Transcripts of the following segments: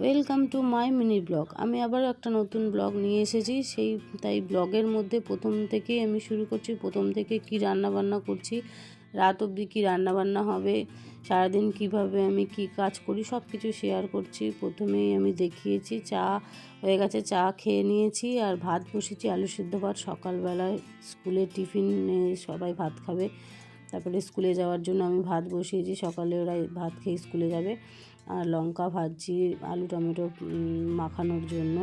Welcome to my mini blog আমি আবার একটা নতুন ব্লগ নিয়ে এসেছি। সেই, তাই ব্লগের মধ্যে প্রথম থেকেই আমি শুরু করছি। প্রথম থেকে কি রান্না বান্না করছি, রাত অবধি কী রান্নাবান্না হবে, সারাদিন কীভাবে আমি কি কাজ করি সব কিছু শেয়ার করছি। প্রথমেই আমি দেখিয়েছি, চা হয়ে গেছে, চা খেয়ে নিয়েছি আর ভাত বসেছি। আলু সিদ্ধ ভাত সকালবেলায় স্কুলে টিফিনে সবাই ভাত খাবে। তারপরে স্কুলে যাওয়ার জন্য আমি ভাত বসিয়েছি। সকালে ওরা ভাত খেয়ে স্কুলে যাবে। আর লঙ্কা ভাজছি, আলু, টমেটো মাখানোর জন্য।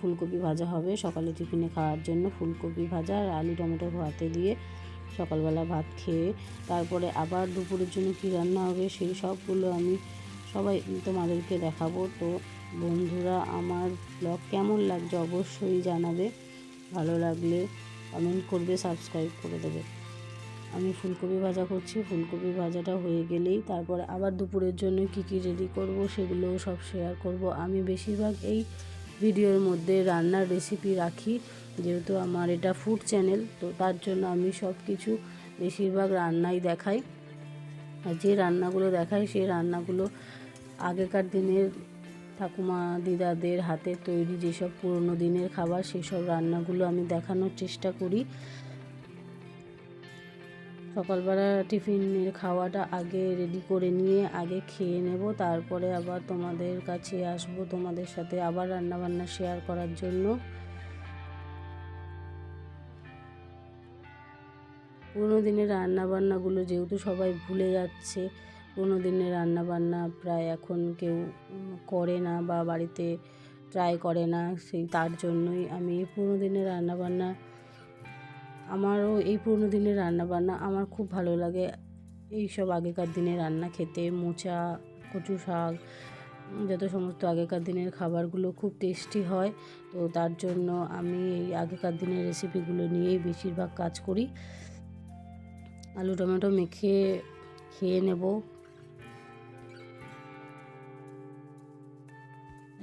ফুলকপি ভাজা হবে সকালে টিফিনে খাওয়ার জন্য। ফুলকপি ভাজা আর আলু, টমেটো ভাতে দিয়ে সকালবেলা ভাত খেয়ে তারপরে আবার দুপুরের জন্য কী রান্না হবে সেই সবগুলো আমি সবাই তোমাদেরকে দেখাবো। তো বন্ধুরা, আমার ব্লগ কেমন লাগছে অবশ্যই জানাবে। ভালো লাগলে কমেন্ট করবে, সাবস্ক্রাইব করে দেবে। আমি ফুলকপি ভাজা করছি। ফুলকপি ভাজাটা হয়ে গেলেই তারপরে আবার দুপুরের জন্য কি কি রেডি করব সেগুলোও সব শেয়ার করব। আমি বেশিরভাগ এই ভিডিওর মধ্যে রান্নার রেসিপি রাখি, যেহেতু আমার এটা ফুড চ্যানেল তো তার জন্য আমি সব কিছু বেশিরভাগ রান্নাই দেখাই। আর যে রান্নাগুলো দেখাই সেই রান্নাগুলো আগেকার দিনের ঠাকুমা দিদাদের হাতে তৈরি যেসব পুরনো দিনের খাবার, সেসব রান্নাগুলো আমি দেখানোর চেষ্টা করি। সকালবেলা টিফিনের খাওয়াটা আগে রেডি করে নিয়ে, আগে খেয়ে নেব। তারপরে আবার তোমাদের কাছে আসব তোমাদের সাথে আবার রান্নাবান্না শেয়ার করার জন্য। পুরোনো দিনের রান্নাবান্নাগুলো যেহেতু সবাই ভুলে যাচ্ছে, পুরোনো দিনের রান্নাবান্না প্রায় এখন কেউ করে না বা বাড়িতে ট্রাই করে না, সেই তার জন্যই আমি পুরোনো দিনের রান্নাবান্না আমারও এই পুরোনো দিনের রান্নাবান্না আমার খুব ভালো লাগে। এই সব আগেকার দিনের রান্না খেতে, মোচা, কচু শাক, যত সমস্ত আগেকার দিনের খাবারগুলো খুব টেস্টি হয়, তো তার জন্য আমি এই আগেকার দিনের রেসিপিগুলো নিয়েই বেশিরভাগ কাজ করি। আলু টমেটো মেখে খেয়ে নেব।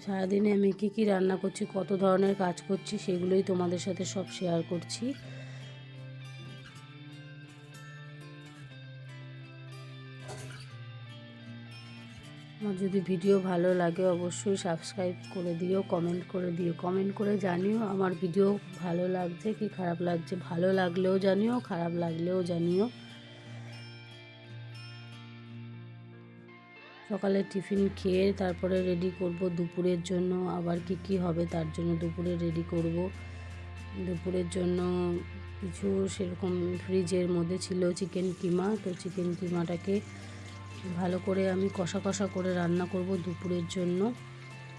সারাদিনে আমি কী কী রান্না করছি, কত ধরনের কাজ করছি, সেগুলোই তোমাদের সাথে সব শেয়ার করছি। আমার যদি ভিডিও ভালো লাগে অবশ্যই সাবস্ক্রাইব করে দিও কমেন্ট করে দিও। কমেন্ট করে জানিও আমার ভিডিও ভালো লাগছে কি খারাপ লাগছে। ভালো লাগলেও জানিও, খারাপ লাগলেও জানিও। সকালে টিফিন খেয়ে তারপরে রেডি করব দুপুরের জন্য। আবার কি কি হবে তার জন্য দুপুরে রেডি করব। দুপুরের জন্য কিছু সেরকম ফ্রিজের মধ্যে ছিল চিকেন কিমা তো চিকেন কিমাটাকে ভালো করে আমি কষা কষা করে রান্না করব দুপুরের জন্য।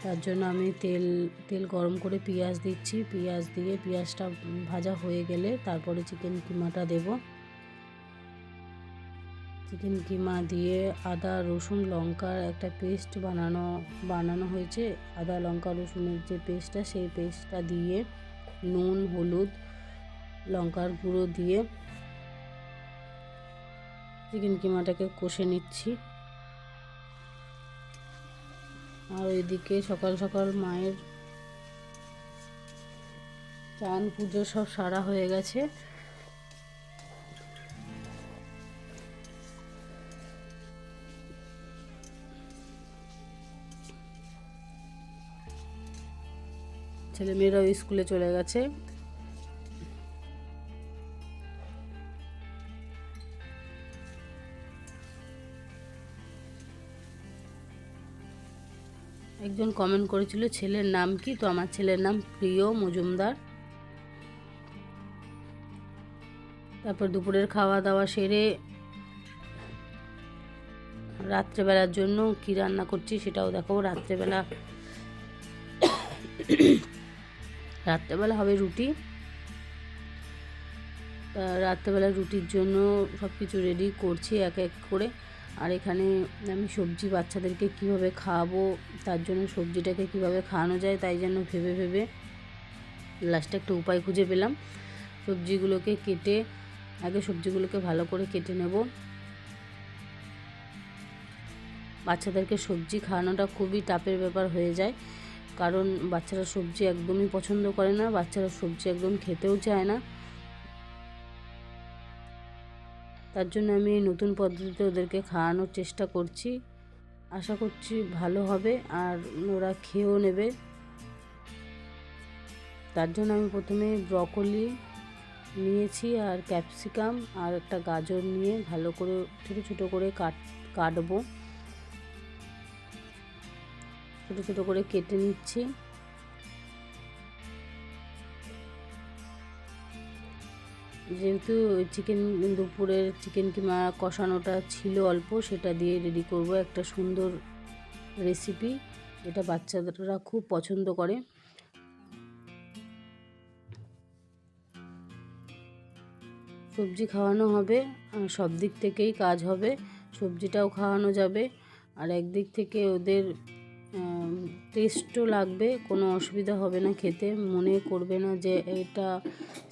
তার জন্য আমি তেল তেল গরম করে পেঁয়াজ দিচ্ছি। পেঁয়াজ দিয়ে পেঁয়াজটা ভাজা হয়ে গেলে তারপরে চিকেন কিমাটা দেব। চিকেন কিমা দিয়ে আদা, রসুন, লঙ্কার একটা পেস্ট বানানো বানানো হয়েছে। আদা, লঙ্কা, রসুনের যে পেস্টটা সেই পেস্টটা দিয়ে নুন, হলুদ লঙ্কার গুঁড়ো দিয়ে চিকেন কিমাটাকে কষে নিচ্ছি। আর ওইদিকে সকাল সকাল মায়ের চান পুজো সব সারা হয়ে গেছে। ছেলেমেয়েরাও স্কুলে চলে গেছে। একজন কমেন্ট করেছিল, ছেলের নাম কি? তো আমার ছেলের নাম প্রিয় মজুমদার। তারপর দুপুরের খাওয়া দাওয়া সেরে রাত্রেবেলার জন্য কি রান্না করছি সেটাও দেখো রাত্রেবেলা রাত্রেবেলা হবে রুটি। রাত্রেবেলা রুটির জন্য সব কিছু রেডি করছি এক এক করে। আর এখানে আমি সবজি বাচ্চাদেরকে কীভাবে খাওয়াবো, তার জন্য সবজিটাকে কীভাবে খাওয়ানো যায় তাই জন্য ভেবে ভেবে লাস্টে একটা উপায় খুঁজে পেলাম। সবজিগুলোকে কেটে, আগে সবজিগুলোকে ভালো করে কেটে নেব। বাচ্চাদেরকে সবজি খাওয়ানোটা খুবই টাপের ব্যাপার হয়ে যায়, কারণ বাচ্চারা সবজি একদমই পছন্দ করে না, বাচ্চারা সবজি একদম খেতেও চায় না। তার জন্য আমি নতুন পদ্ধতিতে ওদেরকে খাওয়ানোর চেষ্টা করছি। আশা করছি ভালো হবে আর ওরা খেয়েও নেবে। তার জন্য আমি প্রথমে ব্রকলি নিয়েছি আর ক্যাপসিকাম আর একটা গাজর নিয়ে ভালো করে ছোটো ছোটো করে কাট, কাটবো। ছোটো ছোটো করে কেটে নিচ্ছি। যেহেতু চিকেন দুপুরের চিকেন কিমা কষানোটা ছিল অল্প, সেটা দিয়ে রেডি করব একটা সুন্দর রেসিপি এটা বাচ্চারা খুব পছন্দ করে। সবজি খাওয়ানো হবে সব দিক থেকেই কাজ হবে, সবজিটাও খাওয়ানো যাবে, আর একদিক থেকে ওদের টেস্টও লাগবে, কোনো অসুবিধা হবে না খেতে। মনে করবে না যে এটা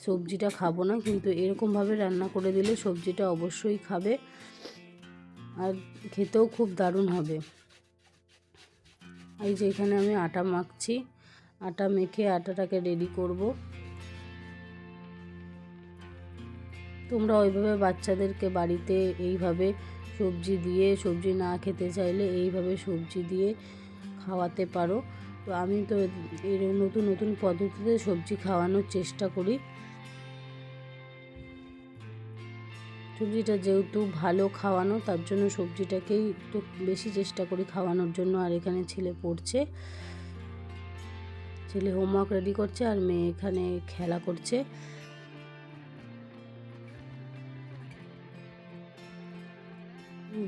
সবজিটা খাব না, কিন্তু এরকমভাবে রান্না করে দিলে সবজিটা অবশ্যই খাবে। আর খেতেও খুব দারুণ হবে। এই যে এখানে আমি আটা মাখছি। আটা মেখে আটাটাকে রেডি করব। তোমরা ওইভাবে বাচ্চাদেরকে বাড়িতে এইভাবে সবজি দিয়ে, সবজি না খেতে চাইলে এইভাবে সবজি দিয়ে খাওয়াতে পারো। তো আমি তো এই নতুন নতুন পদ্ধতিতে সবজি খাওয়ানোর চেষ্টা করি। সবজিটা যেহেতু ভালো খাওয়ানো, তার জন্য সবজিটাকেই একটু বেশি চেষ্টা করি খাওয়ানোর জন্য। আর এখানে ছেলে পড়ছে। ছেলে হোমওয়ার্ক রেডি করছে আর মেয়ে এখানে খেলা করছে।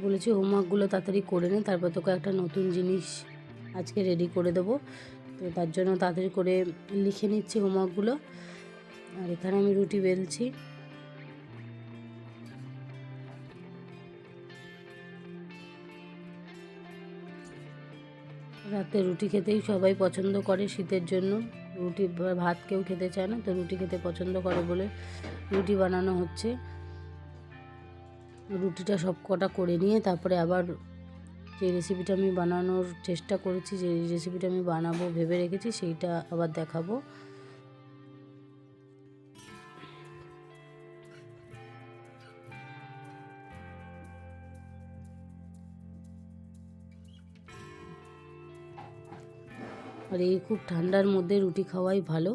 বলেছি হোমওয়ার্কগুলো তাড়াতাড়ি করে নে, তারপর তোকে একটা নতুন জিনিস আজকে রেডি করে দেবো। তো তার জন্য তাড়াতাড়ি করে লিখে নিচ্ছি হোমওয়ার্কগুলো। আর এখানে আমি রুটি বেলছি। রাতে রুটি খেতেই সবাই পছন্দ করে শীতের জন্য। রুটি ভাত কেউ খেতে চায় না, তো রুটি খেতে পছন্দ করে বলে রুটি বানানো হচ্ছে। রুটিটা সব কটা করে নিয়ে তারপরে আবার যে রেসিপিটা আমি বানানোর চেষ্টা করেছি, যে রেসিপিটা আমি বানাবো, ভেবে রেখেছি, সেইটা আবার দেখাবো। আর এই খুব ঠান্ডার মধ্যে রুটি খাওয়াই ভালো।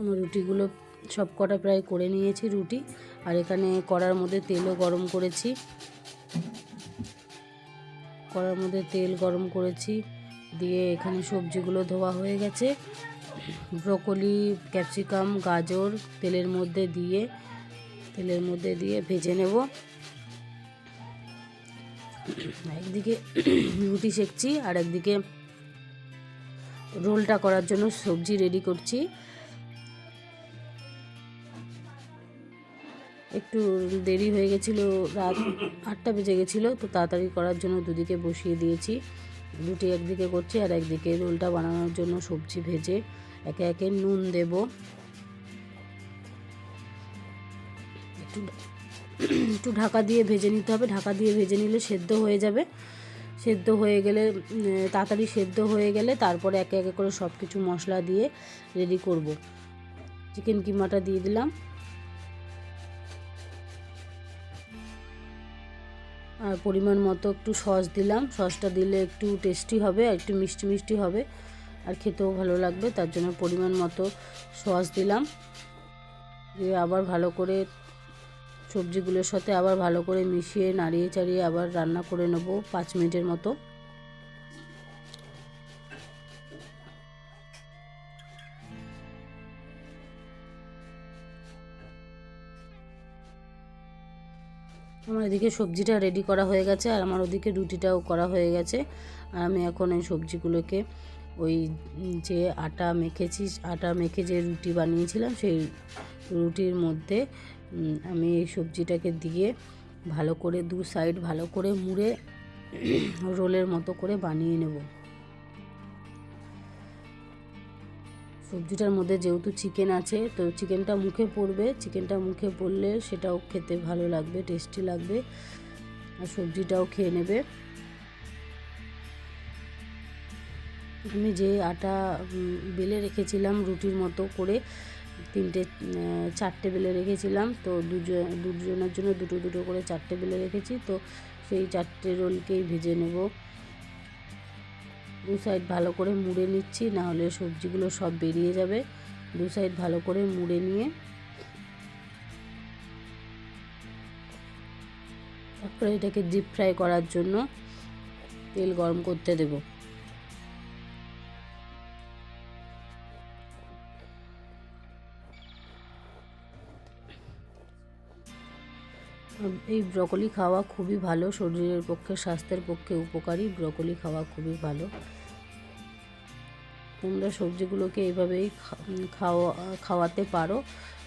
আমার রুটিগুলো সব কটা প্রায় করে নিয়েছি রুটি। আর এখানে কড়ার মধ্যে তেলও গরম করেছি। কড়ার মধ্যে তেল গরম করেছি। দিয়ে এখানে সবজিগুলো ধোয়া হয়ে গেছে। ব্রকলি, ক্যাপসিকাম, গাজর তেলের মধ্যে দিয়ে, তেলের মধ্যে দিয়ে ভেজে নেব। একদিকে রুটি সেকছি আর একদিকে রোলটা করার জন্য সবজি রেডি করছি। একটু দেরি হয়ে গেছিল, রাত আটটা বেজে গেছিল, তো তাড়াতাড়ি করার জন্য দুদিকে বসিয়ে দিয়েছি। রুটি একদিকে করছি আর একদিকে রোলটা বানানোর জন্য সবজি ভেজে একে একে নুন দেব। একটু একটু ঢাকা দিয়ে ভেজে নিতে হবে। ঢাকা দিয়ে ভেজে নিলে সেদ্ধ হয়ে যাবে। সেদ্ধ হয়ে গেলে তাড়াতাড়ি সেদ্ধ হয়ে গেলে তারপরে একে একে করে সব কিছু মশলা দিয়ে রেডি করব। চিকেন কিমাটা দিয়ে দিলাম। আর পরিমাণ মতো একটু সস দিলাম। সসটা দিলে একটু টেস্টি হবে, আর একটু মিষ্টি মিষ্টি হবে। আর খেতেও ভালো লাগবে, তার জন্য পরিমাণ মতো সস দিলাম। দিয়ে আবার ভালো করে সবজিগুলোর সাথে আবার ভালো করে মিশিয়ে, নাড়িয়ে চাড়িয়ে আবার রান্না করে নেব পাঁচ মিনিটের মতো। আমার এদিকে সবজিটা রেডি করা হয়ে গেছে আর আমার ওদিকে রুটিটাও করা হয়ে গেছে। আর আমি এখন এই সবজিগুলোকে ওই যে আটা মেখেছি, আটা মেখে যে রুটি বানিয়েছিলাম সেই রুটির মধ্যে আমি এই সবজিটাকে দিয়ে ভালো করে দু সাইড ভালো করে মুড়ে রোলের মতো করে বানিয়ে নেব। সবজিটার মধ্যে যেহেতু চিকেন আছে, তো চিকেনটা মুখে পড়বে। চিকেনটা মুখে পড়লে সেটাও খেতে ভালো লাগবে টেস্টি লাগবে। আর সবজিটাও খেয়ে নেবে। আমি যে আটা বেলে রেখেছিলাম রুটির মতো করে, তিনটে চারটে বেলে রেখেছিলাম, তো দুজন দুজনের জন্য দুটো দুটো করে চারটে বেলে রেখেছি, তো সেই চারটে রোলকেই ভেজে নেব। দু সাইড ভালো করে মুড়ে নিচ্ছি না হলে সবজিগুলো সব বেরিয়ে যাবে। দু সাইড ভালো করে মুড়ে নিয়ে তারপরে এটাকে ডিপ ফ্রাই করার জন্য তেল গরম করতে দেব। এই ব্রকলি খাওয়া খুবই ভালো। শরীরের পক্ষে, স্বাস্থ্যের পক্ষে উপকারী। ব্রকলি খাওয়া খুবই ভালো। তোমরা সবজিগুলোকে এইভাবেই খাওয়া, খাওয়াতে পারো,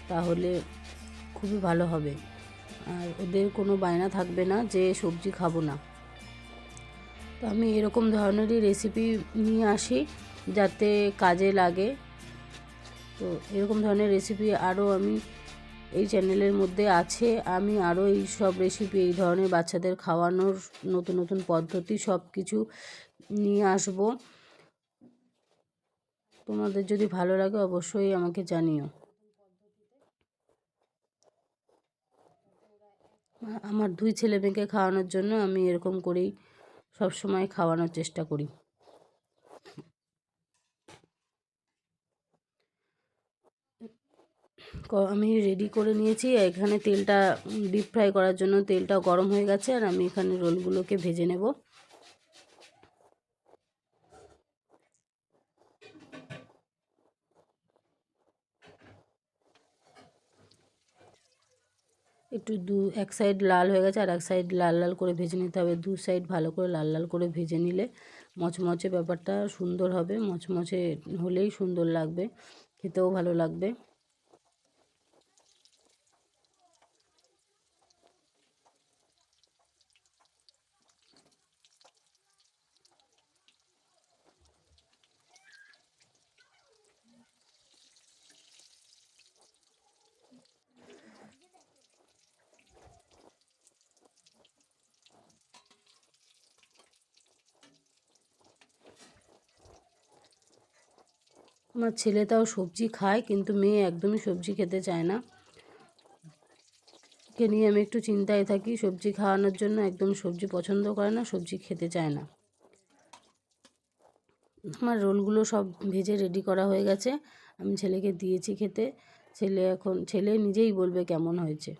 তাহলে খুবই ভালো হবে। আর ওদের কোনো বায়না থাকবে না যে সবজি খাব না। তো আমি এরকম ধরনেরই রেসিপি নিয়ে আসি, যাতে কাজে লাগে। তো এরকম ধরনের রেসিপি আরও আমি এই চ্যানেলের মধ্যে আছে। আমি আরও এই সব রেসিপি এই ধরনের বাচ্চাদের খাওয়ানোর নতুন নতুন পদ্ধতি সব কিছু নিয়ে আসব। তোমাদের যদি ভালো লাগে অবশ্যই আমাকে জানিও। আমার দুই ছেলে মেয়েকে খাওয়ানোর জন্য আমি এরকম করেই সব সময় খাওয়ানোর চেষ্টা করি। আমি রেডি করে নিয়েছি। এখানে তেলটা ডিপ ফ্রাই করার জন্য তেলটা গরম হয়ে গেছে আর আমি এখানে রোলগুলোকে ভেজে নেব। একটু দু, এক সাইড লাল হয়ে গেছে আর এক সাইড লাল লাল করে ভেজে নিতে হবে। দু সাইড ভালো করে লাল লাল করে ভেজে নিলে মচমচে ব্যাপারটা সুন্দর হবে। মচমচে হলেই সুন্দর লাগবে, খেতেও ভালো লাগবে। আমার ছেলে তাও সবজি খায়, কিন্তু মেয়ে একদমই সবজি খেতে চায় না। কে নিয়ে আমি একটু চিন্তায় থাকি, সবজি খাওয়ানোর জন্য একদম সবজি পছন্দ করে না, সবজি খেতে চায় না। আমার রোলগুলো সব ভেজে রেডি করা হয়ে গেছে। আমি ছেলেকে দিয়েছি খেতে। ছেলে এখন, ছেলে নিজেই বলবে কেমন হয়েছে।